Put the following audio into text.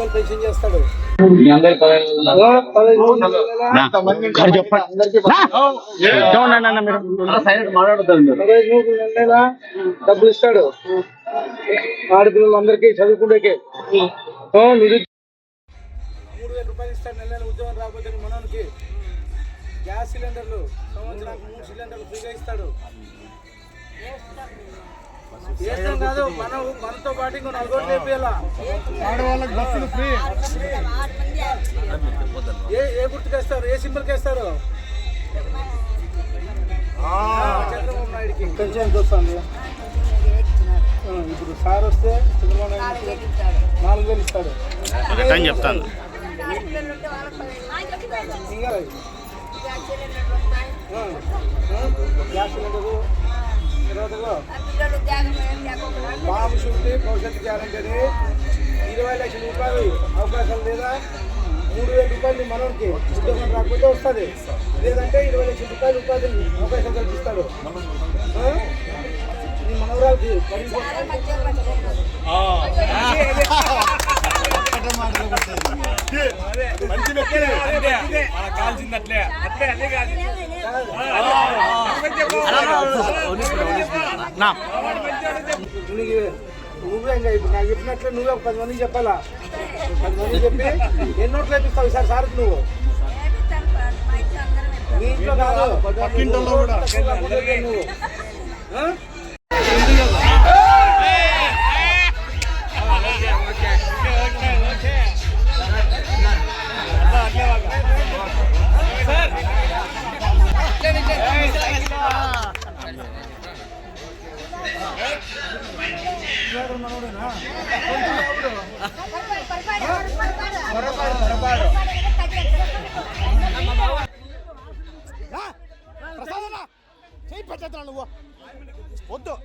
రూపాయలు పెన్షన్ చేస్తాడు. డబ్బులు ఇస్తాడు. ఆడపిల్లలందరికీ నిరుద్యోగ మూడు వేల రూపాయలు ఇస్తాడు నెల నెల ఉద్యోగం రాకపోతే మనోనికి. గ్యాస్ సిలిండర్లు సంవత్సరానికి మూడు సిలిండర్లు ఫ్రీగా ఇస్తాడు. చేస్తాం కాదు మనం మనతో పాటు ఇంకో నలుగురు లేపేయాలా ఆడవాళ్ళకి బస్సులు ఫ్రీ. ఏ ఏ గుర్తుకేస్తారు? ఏ సింబల్కి వేస్తారు చంద్రబాబు నాయుడుకి. పెన్షన్ ఇప్పుడు సార్ వస్తే చంద్రబాబు నాయుడు నాలుగు వేలు ఇస్తాడు. చెప్తాను. ఇంకా గ్యాస్ సిలిండరు. బాబు శుద్ధి భవిష్యత్తు గ్యారంటీ ఇరవై లక్షల రూపాయలు అవకాశం లేదా మూడు వేల రూపాయలు మనోనికి ఉద్యోగం రాకపోతే వస్తుంది. లేదంటే ఇరవై లక్షల రూపాయలు ఉపాధి అవకాశం కల్పిస్తాడు. ఆ? నీ మనవరాలకి మంచి వ్యక్తి. నీకు నువ్వే ఇంకా ఇప్పుడు నాకు చెప్పినట్లు నువ్వే ఒక పది మందికి చెప్పాలా? పది మందికి చెప్పి ఎన్ని నోట్లు వేపిస్తావు ఈసారి సార్ నువ్వు? మీ ఇంట్లో కాదు. నువ్వు. ఆ? చేయి పెట్టేద్దా నువ్వు వద్దు